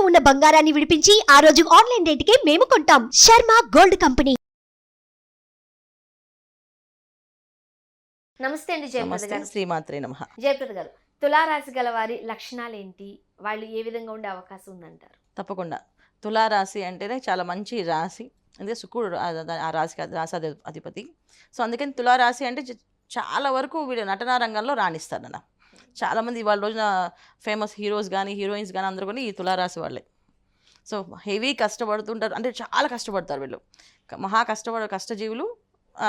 ఇంట్లో ఉన్న బంగారాన్ని విడిపించి ఆ రోజు ఆన్లైన్ రేటుకే మేము కొంటాం. Sharma gold company. నమస్తే అండి జయప్రద నమస్తే గారు. శ్రీమాత్రే నమ. జయప్రద గారు తులారాశి గల వారి లక్షణాలు ఏంటి వాళ్ళు ఏ విధంగా ఉండే అవకాశం ఉందంటారు? తప్పకుండా. తులారాశి అంటేనే చాలా మంచి రాశి. అంటే శుక్రుడు ఆ రాశి అధి- అధిపతి. సో అందుకని తులారాశి అంటే చాలా వరకు వీళ్ళు నటనా రంగంలో రాణిస్తారు అన్న చాలామంది ఇవాళ రోజున ఫేమస్ హీరోస్ కానీ హీరోయిన్స్ కానీ అందరూ కూడా ఈ తులారాశి వాళ్ళే. సో హెవీ కష్టపడుతుంటారు. అంటే చాలా కష్టపడతారు వీళ్ళు. మహా కష్టపడ కష్టజీవులు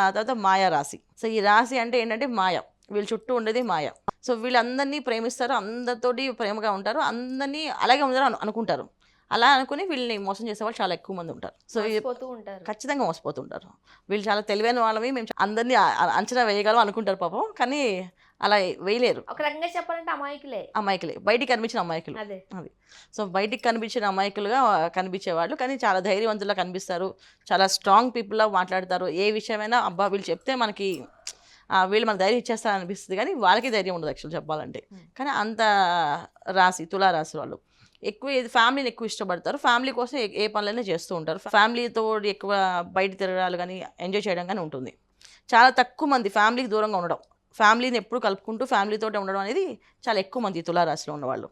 తర్వాత మాయా రాశి. సో ఈ రాశి అంటే ఏంటంటే మాయ. వీళ్ళ చుట్టూ ఉండేది మాయ. సో వీళ్ళందరినీ ప్రేమిస్తారు. అందరితోటి ప్రేమగా ఉంటారు. అందరినీ అలాగే ఉండాలని అను- అనుకుంటారు. అలా అనుకుని వీళ్ళని మోసం చేసే వాళ్ళు చాలా ఎక్కువ మంది ఉంటారు. సో ఉంటారు. ఖచ్చితంగా మోసపోతుంటారు. వీళ్ళు చాలా తెలివైన వాళ్ళవి. మేము అందరినీ అంచనా వేయగలం అనుకుంటారు పాపం. కానీ అలా వేయలేరు. ఒక రకంగా చెప్పాలంటే అమాయకులే. అమాయకులే. బయటికి కనిపించిన అమాయకులు. అదే. సో బయటికి కనిపించిన అమాయకులుగా కనిపించేవాళ్ళు. కానీ చాలా ధైర్యవంతులుగా కనిపిస్తారు. చాలా స్ట్రాంగ్ పీపుల్లా మాట్లాడతారు. ఏ విషయమైనా అబ్బా వీళ్ళు చెప్తే మనకి వీళ్ళు మనకు ధైర్యం ఇచ్చేస్తారు అనిపిస్తుంది. కానీ వాళ్ళకి ధైర్యం ఉండదు యాక్చువల్ చెప్పాలంటే. కానీ అంత రాశి తులా రాశి వాళ్ళు. ఎక్కువ ఫ్యామిలీని ఎక్కువ ఇష్టపడతారు. ఫ్యామిలీ కోసం ఏ- ఏ పనులైనా చేస్తూ ఉంటారు. ఫ్యామిలీతో ఎక్కువ బయట తిరగడాలు కానీ ఎంజాయ్ చేయడం కానీ ఉంటుంది. చాలా తక్కువ మంది ఫ్యామిలీకి దూరంగా ఉండడం. ఫ్యామిలీని ఎప్పుడు కలుపుకుంటూ ఫ్యామిలీతో ఉండడం అనేది చాలా ఎక్కువ మంది తులారాశిలో ఉన్నవాళ్ళు.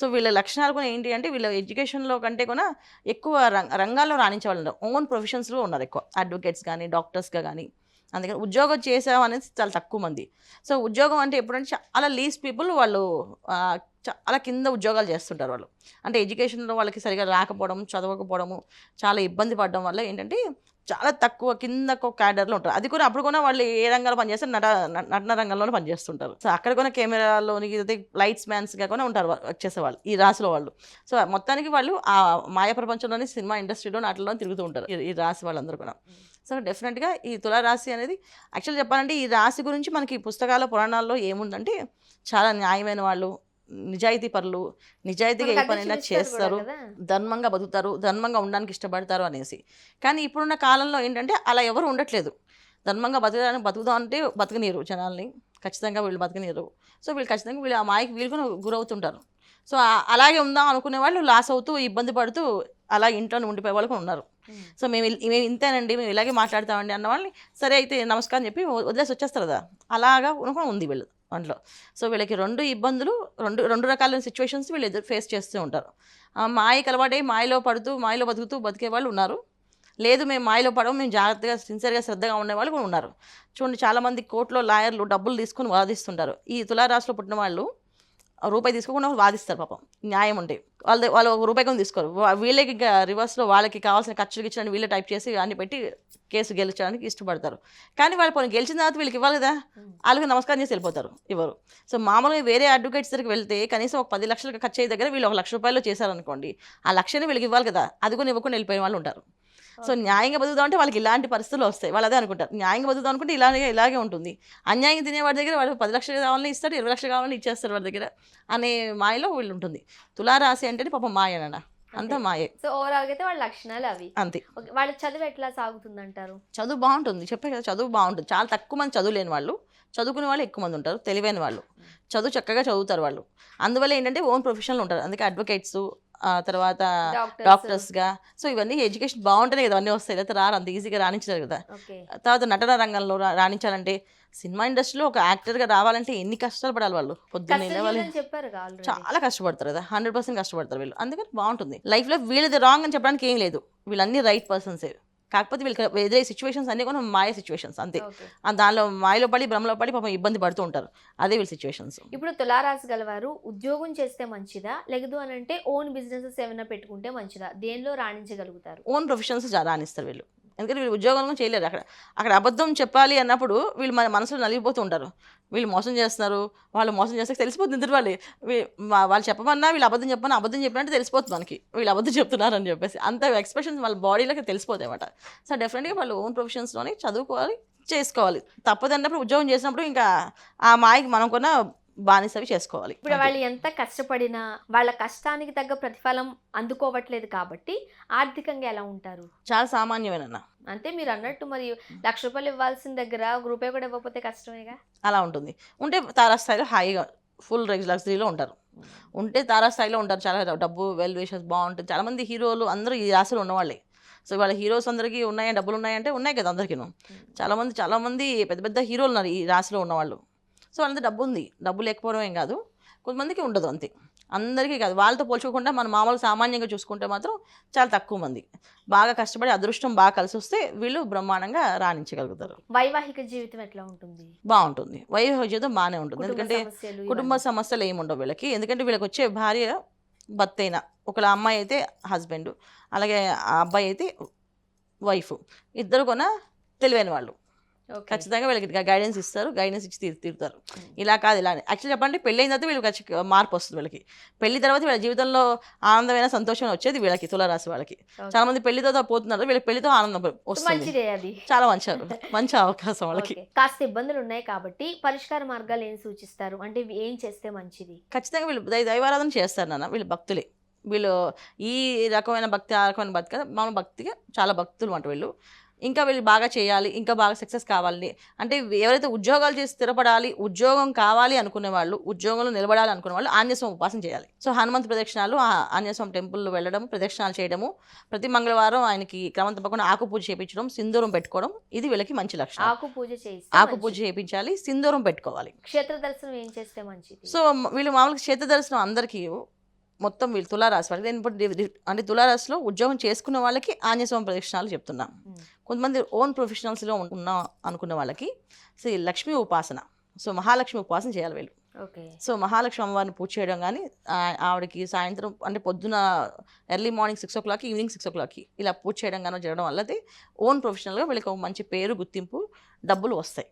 సో వీళ్ళ లక్షణాలు కూడా ఏంటి అంటే వీళ్ళ ఎడ్యుకేషన్లో కంటే కూడా ఎక్కువ రంగ రంగాల్లో రాణించే వాళ్ళు ఉన్నారు ఓన్ ప్రొఫెషన్స్లో ఉన్నారు ఎక్కువ. అడ్వకేట్స్ కానీ డాక్టర్స్గా కానీ అందుకని ఉద్యోగం చేసాం అనేది చాలా తక్కువ మంది. సో ఉద్యోగం అంటే ఎప్పుడంటే చాలా లీస్ పీపుల్ వాళ్ళు చాలా కింద ఉద్యోగాలు చేస్తుంటారు వాళ్ళు. అంటే ఎడ్యుకేషన్లో వాళ్ళకి సరిగా రాకపోవడం చదవకపోవడము చాలా ఇబ్బంది పడడం వల్ల ఏంటంటే చాలా తక్కువ కింద క్యాడర్లో ఉంటారు. అది కూడా అప్పుడు కూడా వాళ్ళు ఏ రంగంలో పనిచేస్తారు? నట నటన రంగంలోనే పనిచేస్తుంటారు. సో అక్కడ కూడా కెమెరాలోని లైట్స్ మ్యాన్స్గా కూడా ఉంటారు వచ్చేసే వచ్చేసేవాళ్ళు ఈ రాశిలో వాళ్ళు. సో మొత్తానికి వాళ్ళు ఆ మాయ ప్రపంచంలోని సినిమా ఇండస్ట్రీలో నాటిలో తిరుగుతూ ఉంటారు ఈ- ఈ రాశి వాళ్ళందరూ కూడా. సో డెఫినెట్గా ఈ తులారాశి అనేది యాక్చువల్ చెప్పాలంటే ఈ రాశి గురించి మనకి పుస్తకాల పురాణాల్లో ఏముందంటే చాలా న్యాయమైన వాళ్ళు నిజాయితీ పరులు నిజాయితీగా ఏ పనైనా చేస్తారు. ధర్మంగా బతుకుతారు ధర్మంగా ఉండడానికి ఇష్టపడతారు అనేసి. కానీ ఇప్పుడున్న కాలంలో ఏంటంటే అలా ఎవరు ఉండట్లేదు. ధర్మంగా బతకడానికి బతుకుదాం అంటే బతకనీరు జనాల్ని. ఖచ్చితంగా వీళ్ళు బతకనీరు సో వీళ్ళు ఖచ్చితంగా వీళ్ళు ఆ మాయకి వీళ్ళు కూడా గురవుతుంటారు. సో అలాగే ఉందాం అనుకునే వాళ్ళు లాస్ అవుతూ ఇబ్బంది పడుతూ అలా ఇంట్లోనే ఉండిపోయే వాళ్ళు ఉన్నారు. సో మేము మేము ఇంతేనండి మేము ఇలాగే మాట్లాడతామండి అన్న వాళ్ళని సరే అయితే నమస్కారం చెప్పి వదిలేసి వచ్చేస్తారు కదా. అలాగా ఉంది వీళ్ళు. దాంట్లో సో వీళ్ళకి రెండు ఇబ్బందులు రెండు రెండు రకాల సిచ్యువేషన్స్ వీళ్ళు ఎదురు ఫేస్ చేస్తూ ఉంటారు. మాయకి అలవాటై మాయలో పడుతూ మాయలో బతుకుతూ బతికే వాళ్ళు ఉన్నారు. లేదు మేము మాయలో పడము మేము జాగ్రత్తగా సిన్సియర్గా శ్రద్ధగా ఉండే వాళ్ళు కూడా ఉన్నారు. చూడండి చాలామంది కోర్టులో లాయర్లు డబ్బులు తీసుకుని వాదిస్తుంటారు. ఈ తులారాశిలో పుట్టిన వాళ్ళు రూపాయి తీసుకోకుండా వాదిస్తారు పాపం. న్యాయం ఉంటే. వాళ్ళు వాళ్ళు ఒక రూపాయి కూడా తీసుకోరు. వీళ్ళకి ఇంకా రివర్స్లో వాళ్ళకి కావాల్సిన ఖర్చులు ఇచ్చడానికి వీళ్ళే టైప్ చేసి అన్ని పెట్టి కేసు గెలిచడానికి ఇష్టపడతారు. కానీ వాళ్ళు పోనీ గెలిచిన తర్వాత వీళ్ళకి ఇవ్వాలి కదా? ఉమ్. వాళ్ళకి నమస్కారం చేసి వెళ్ళిపోతారు ఇవ్వరు సో మామూలుగా వేరే అడ్వకేట్స్ దగ్గరికి వెళ్తే కనీసం ఒక పది లక్షలకు ఖర్చు అయ్యే దగ్గర వీళ్ళు ఒక లక్ష రూపాయలు చేశారనుకోండి ఆ లక్షని వీళ్ళకి ఇవ్వాలి కదా? అది కూడా ఇవ్వకుండా వెళ్ళిపోయిన వాళ్ళు ఉంటారు. సో. న్యాయంగా బతుకుదాం అంటే వాళ్ళకి ఇలాంటి పరిస్థితులు వస్తాయి. వాళ్ళు అదే అనుకుంటారు. న్యాయంగా బతుకుదాం అనుకుంటే ఇలాగే ఇలాగే ఉంటుంది. అన్యాయంగా తినేవాడి దగ్గర వాడు పది లక్షలు కావాలని ఇస్తాడు ఇరవై లక్షలు కావాలని ఇచ్చేస్తారు వాడి దగ్గర అనే మాయలో వీళ్ళు ఉంటుంది. తులారాశి అంటేనే పాపం మాయనన్న అంతా. మాయే. సో ఓవరాల్ అయితే వాళ్ళ లక్షణాలు అవి. అంతే. వాళ్ళ చదువు ఎట్లా సాగుతుందంటారు? చదువు బాగుంటుంది. చెప్పే కదా చదువు బాగుంటుంది. చాలా తక్కువ మంది చదువు లేని వాళ్ళు. చదువుకునే వాళ్ళు ఎక్కువ మంది ఉంటారు. తెలివైన వాళ్ళు. చదువు చక్కగా చదువుతారు వాళ్ళు. అందువల్ల ఏంటంటే ఓన్ ప్రొఫెషనల్ ఉంటారు. అందుకే అడ్వకేట్స్ తర్వాత డాక్టర్స్ డాక్టర్స్గా. సో ఇవన్నీ ఎడ్యుకేషన్ బాగుంటేనే కదా అన్నీ వస్తాయి. లేకపోతే రారు అంత ఈజీగా రాణించలేరు కదా. తర్వాత నటన రంగంలో రాణించాలంటే సినిమా ఇండస్ట్రీలో ఒక యాక్టర్గా రావాలంటే ఎన్ని కష్టాలు పడాలి వాళ్ళు? పొద్దున్నే ఆల్రెడీ చాలా కష్టపడతారు కదా. హండ్రెడ్ పర్సెంట్ కష్టపడతారు వీళ్ళు. అందుకని బాగుంటుంది. లైఫ్లో వీళ్ళది రాంగ్ అని చెప్పడానికి ఏం లేదు. వీళ్ళన్నీ రైట్ పర్సన్సే. కాకపోతే వీళ్ళకి ఎదురే సిచ్యువేషన్స్ అన్నీ కూడా మాయ సిచ్యువేషన్స్ అంతే. దానిలో మాయలో పడి భ్రమలో పడి పాపం ఇబ్బంది పడుతూ ఉంటారు. అదే వీళ్ళ సిచ్యువేషన్స్ ఇప్పుడు తులారాశి గలవారు ఉద్యోగం చేస్తే మంచిదా? లేదు అని అంటే ఓన్ బిజినెసెస్ ఏమైనా పెట్టుకుంటే మంచిదా? దేనిలో రాణించగలుగుతారు? ఓన్ ప్రొఫెషన్స్ రాణిస్తారు వీళ్ళు. ఎందుకంటే వీళ్ళు ఉద్యోగం కూడా చేయలేరు. అక్కడ అక్కడ అబద్ధం చెప్పాలి అన్నప్పుడు వీళ్ళు మన మనసులో నలిగిపోతూ ఉంటారు. వీళ్ళు మోసం చేస్తున్నారు. వాళ్ళు మోసం చేస్తే తెలిసిపోతుంది ఇద్దరు వాళ్ళు? వీ- వాళ్ళు చెప్పమన్నా వీళ్ళు అబద్ధం చెప్పమన్నా అబద్ధం చెప్పినట్టు తెలిసిపోతుంది మనకి. వీళ్ళు అబద్ధం చెప్తున్నారు అని చెప్పేసి అంత ఎక్స్ప్రెషన్స్ వాళ్ళ బాడీలోకి తెలిసిపోతాయి అన్నమాట. సో డెఫినెట్గా వాళ్ళు ఓన్ ప్రొఫెషన్స్లోనే చదువుకోవాలి చేసుకోవాలి. తప్పదన్నప్పుడు ఉద్యోగం చేసినప్పుడు ఇంకా ఆ మాయకి మనం కూడా బానిసవి చేసుకోవాలి. ఇప్పుడు వాళ్ళు ఎంత కష్టపడినా వాళ్ళ కష్టానికి తగ్గ ప్రతిఫలం అందుకోవట్లేదు కాబట్టి ఆర్థికంగా ఎలా ఉంటారు? చాలా సామాన్యమేనన్న. అంటే మీరు అన్నట్టు మరి లక్ష రూపాయలు ఇవ్వాల్సిన దగ్గర రూపాయి కూడా ఇవ్వకపోతే కష్టమేగా? అలా ఉంటుంది. ఉంటే తారాస్థాయిలో హాయిగా ఫుల్ లగ్జరీలో ఉంటారు. ఉంటే తారాస్థాయిలో ఉంటారు. చాలా డబ్బు వెల్ విషెస్ బాగుంటుంది. చాలా మంది హీరోలు అందరూ ఈ రాశిలో ఉన్నవాళ్ళే. సో వాళ్ళ హీరోస్ అందరికీ ఉన్నాయా? డబ్బులు ఉన్నాయంటే ఉన్నాయి కదా అందరికీను. చాలా మంది చాలా మంది పెద్ద పెద్ద హీరోలు ఉన్నారు ఈ రాశిలో ఉన్నవాళ్ళు. సో వాళ్ళంతా డబ్బు ఉంది డబ్బు లేకపోవడం ఏం కాదు. కొంతమందికి ఉండదు అంతే. అందరికీ కాదు. వాళ్ళతో పోల్చుకోకుండా మనం మామూలు సామాన్యంగా చూసుకుంటే మాత్రం చాలా తక్కువ మంది. బాగా కష్టపడి అదృష్టం బాగా కలిసి వస్తే వీళ్ళు బ్రహ్మాండంగా రాణించగలుగుతారు. వైవాహిక జీవితం ఎట్లా ఉంటుంది? బాగుంటుంది. వైవాహిక జీవితం బాగానే ఉంటుంది. ఎందుకంటే కుటుంబ. సమస్యలు ఏమి ఉండవు వీళ్ళకి. ఎందుకంటే వీళ్ళకి వచ్చే భార్య భర్త అయినా ఒకళ్ళ అమ్మాయి అయితే హస్బెండ్ అలాగే ఆ అబ్బాయి అయితే వైఫ్. ఇద్దరు కొన తెలివైన వాళ్ళు. ఖచ్చితంగా వీళ్ళకి గైడెన్స్ ఇస్తారు గైడెన్స్ ఇచ్చి తీరు తీరుతారు. ఇలా కాదు ఇలా యాక్చువల్లీ చెప్పండి పెళ్ళి అయిన తర్వాత వీళ్ళకి మార్పు వస్తుంది వీళ్ళకి. పెళ్ళి తర్వాత వీళ్ళ జీవితంలో ఆనందమైన సంతోషం వచ్చేది వీళ్ళకి తులారాశి వాళ్ళకి. చాలా మంది పెళ్ళితో పోతున్నారు వీళ్ళకి పెళ్ళితో ఆనందం వస్తుంది. చాలా మంచి మంచి అవకాశం వాళ్ళకి. కాస్త ఇబ్బందులు ఉన్నాయి కాబట్టి పరిష్కార మార్గాలు ఏం సూచిస్తారు? అంటే ఏం చేస్తే మంచిది? ఖచ్చితంగా వీళ్ళు దైవారాధన చేస్తారు నాన్న వీళ్ళు భక్తులే. వీళ్ళు ఈ రకమైన భక్తి ఆ రకమైన భక్తి కదా మన భక్తిగా చాలా భక్తులు అంట వీళ్ళు. ఇంకా వీళ్ళు బాగా చేయాలి ఇంకా బాగా సక్సెస్ కావాలి. అంటే ఎవరైతే ఉద్యోగాలు చేసి స్థిరపడాలి ఉద్యోగం కావాలి అనుకునే వాళ్ళు ఉద్యోగంలో నిలబడాలి అనుకునే వాళ్ళు ఆంజస్వామి ఉపాసన చేయాలి. సో హనుమంత్ ప్రదక్షిణాలు ఆ ఆంజస్వామి టెంపుల్ వెళ్ళడం ప్రదక్షిణాలు చేయడము ప్రతి మంగళవారం ఆయనకి క్రమం తప్పకుండా ఆకు పూజ చేయించడం సింధూరం పెట్టుకోవడం ఇది వీళ్ళకి మంచి లక్షణం. ఆకు పూజ ఆకు పూజ. చేయించాలి సింధూరం పెట్టుకోవాలి. క్షేత్ర దర్శనం ఏం చేస్తే మంచిది? సో వీళ్ళు మామూలుగా క్షేత్ర దర్శనం అందరికీ మొత్తం వీళ్ళు తులారాశి వాళ్ళకి నేను ఇప్పుడు అంటే తులారాశిలో ఉద్యోగం చేసుకున్న వాళ్ళకి ఆంజస్వామి ప్రదక్షిణాలు చెప్తున్నాం. కొంతమంది ఓన్ ప్రొఫెషనల్స్లో ఉన్న అనుకున్న వాళ్ళకి ఈ లక్ష్మీ ఉపాసన. సో మహాలక్ష్మి ఉపాసన చేయాలి వీళ్ళు. ఓకే. సో మహాలక్ష్మి అమ్మవారిని పూజ చేయడం కానీ ఆవిడకి సాయంత్రం అంటే పొద్దున ఎర్లీ మార్నింగ్ సిక్స్ ఓ క్లాక్కి ఈవినింగ్ సిక్స్ ఓ క్లాక్కి ఇలా పూజ చేయడం కానీ చేయడం వల్ల అయితే ఓన్ ప్రొఫెషనల్గా వీళ్ళకి ఒక మంచి పేరు గుర్తింపు డబ్బులు వస్తాయి.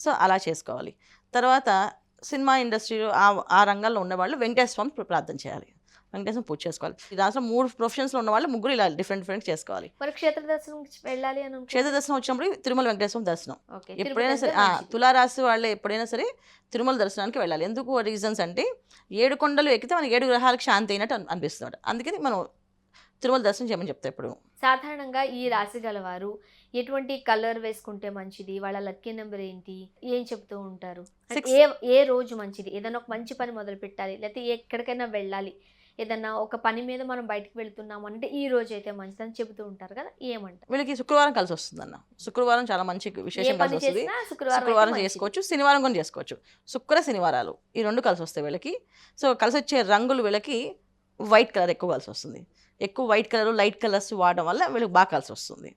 సో అలా చేసుకోవాలి. తర్వాత సినిమా ఇండస్ట్రీలో ఆ ఆ రంగంలో ఉన్నవాళ్ళు వెంకటేశ్వర ప్రార్థన చేయాలి. వెంకటేశ్వరం పూజ చేసుకోవాలి. ఈ దాంట్లో మూడు ప్రొఫెషన్స్లో ఉన్న వాళ్ళు ముగ్గురు ఇలా డిఫరెంట్ డిఫరెంట్ చేసుకోవాలి. మరి క్షేత్ర దర్శనం వెళ్ళాలి అని క్షేత్ర దర్శనం వచ్చినప్పుడు తిరుమల వెంకటేశ్వరం దర్శనం. ఓకే. ఎప్పుడైనా సరే. తులారాశి వాళ్ళు ఎప్పుడైనా సరే తిరుమల దర్శనానికి వెళ్ళాలి. ఎందుకు రీజన్స్ అంటే ఏడు కొండలు ఎక్కితే మనకి ఏడు గ్రహాలకు శాంతి అయినట్టు అన్- అనిపిస్తుంది అందుకని మనం తిరుమల దర్శనం చేయమని చెప్తా ఇప్పుడు సాధారణంగా ఈ రాశి గలవారు ఎటువంటి కలర్ వేసుకుంటే మంచిది? వాళ్ళ లక్కీ నెంబర్ ఏంటి? ఏం చెప్తూ ఉంటారు. ఏ ఏ రోజు మంచిది? ఏదైనా ఒక మంచి పని మొదలు పెట్టాలి లేకపోతే ఎక్కడికైనా వెళ్ళాలి. ఏదన్నా ఒక పని మీద మనం బయటకు వెళ్తున్నాం అంటే ఈ రోజు అయితే మంచిది అని చెబుతూ ఉంటారు కదా ఏమంటారు? వీళ్ళకి శుక్రవారం కలిసి వస్తుంది అన్న శుక్రవారం చాలా మంచి విశేషం కలిసి వస్తుంది. శుక్రవారం. చేసుకోవచ్చు శనివారం కూడా చేసుకోవచ్చు. శుక్ర శనివారాలు ఈ రెండు కలిసి వస్తాయి వీళ్ళకి. సో కలిసి వచ్చే రంగులు వీళ్ళకి వైట్ కలర్ ఎక్కువ కలిసి వస్తుంది. ఎక్కువ వైట్ కలర్ లైట్ కలర్స్ వాడడం వల్ల వీళ్ళకి బాగా కలిసి వస్తుంది.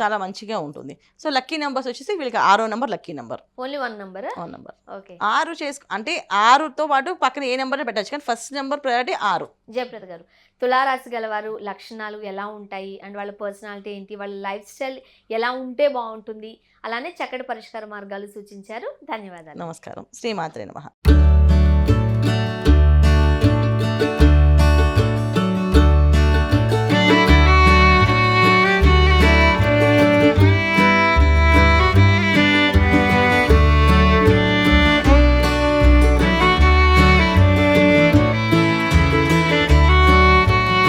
చాలా మంచిగా ఉంటుంది. సో లక్కీ నెంబర్స్ వచ్చేసి వీళ్ళకి ఆరో number lucky number only one number ఆ? Number okay. ఆరు చేసుకు అంటే ఆరుతో పాటు పక్కన ఏ నెంబర్ పెట్టచ్చు? కానీ ఫస్ట్ నెంబర్ ప్రయారిటీ ఆరు. జయప్రద గారు తులారాశి గలవారు లక్షణాలు ఎలా ఉంటాయి? అండ్ వాళ్ళ పర్సనాలిటీ ఏంటి? వాళ్ళ లైఫ్ స్టైల్ ఎలా ఉంటే బాగుంటుంది? అలానే చక్కటి పరిష్కార మార్గాలు సూచించారు. ధన్యవాదాలు. నమస్కారం. శ్రీమాత్రే నమ.